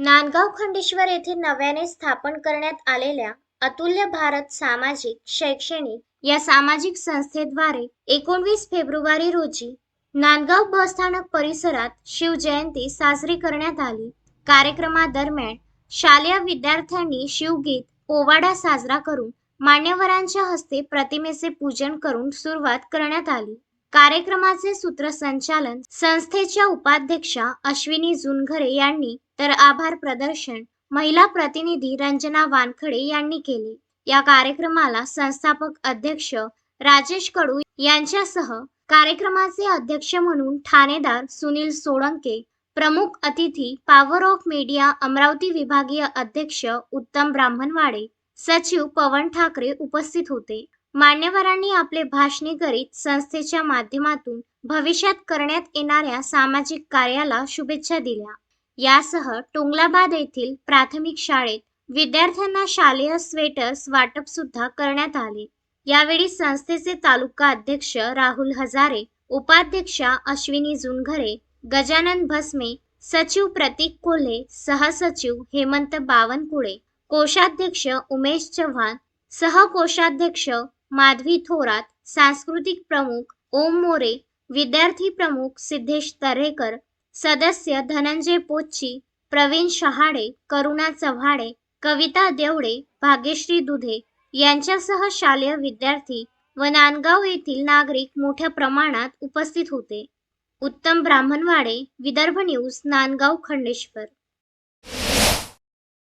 नांदगाव खंडेश्वर येथे नव्याने स्थापन करण्यात आलेल्या अतुल्य भारत सामाजिक शैक्षणिक या सामाजिक संस्थेद्वारे एकोणवीस फेब्रुवारी रोजी नांदगाव बसस्थानक परिसरात शिवजयंती साजरी करण्यात आली. कार्यक्रमादरम्यान शालेय विद्यार्थ्यांनी शिवगीत पोवाडा साजरा करून मान्यवरांच्या हस्ते प्रतिमेचे पूजन करून सुरुवात करण्यात आली. कार्यक्रमाचे सूत्रसंचालन संस्थेच्या उपाध्यक्षा अश्विनी जुनघरे यांनी तर आभार प्रदर्शन. महिला प्रतिनिधी रंजना वानखडे यांनी केले. या कार्यक्रमाला संस्थापक अध्यक्ष राजेश कडू यांच्यासह कार्यक्रमाचे अध्यक्ष म्हणून ठाणेदार सुनील सोळंके प्रमुख अतिथी पॉवर ऑफ मीडिया अमरावती विभागीय अध्यक्ष उत्तम ब्राह्मणवाडे सचिव पवन ठाकरे उपस्थित होते. मान्यवरांनी आपले भाषणे करीत संस्थेच्या माध्यमातून भविष्यात करण्यात येणाऱ्या सामाजिक कार्याला शुभेच्छा दिल्या. यासह टोंगलाबाद येथील प्राथमिक शाळेत विद्यार्थ्यांना शालेय स्वेटर्स वाटप सुद्धा करण्यात आले. यावेळी संस्थेचे तालुका अध्यक्ष राहुल हजारे उपाध्यक्षा अश्विनी जुनघरे गजानन भस्मे सचिव प्रतीक कोल्हे सहसचिव हेमंत बावनकुळे कोषाध्यक्ष उमेश चव्हाण सहकोषाध्यक्ष माधवी थोरात सांस्कृतिक प्रमुख ओम मोरे विद्यार्थी प्रमुख सिद्धेश तर्हेकर सदस्य धनंजय पोच्ची प्रवीण शहाडे करुणा चव्हाडे कविता देवडे भाग्यश्री दुधे यांच्यासह शालेय विद्यार्थी व नांदगाव येथील नागरिक मोठ्या प्रमाणात उपस्थित होते. उत्तम ब्राह्मणवाडे विदर्भ न्यूज नांदगाव खंडेश्वर.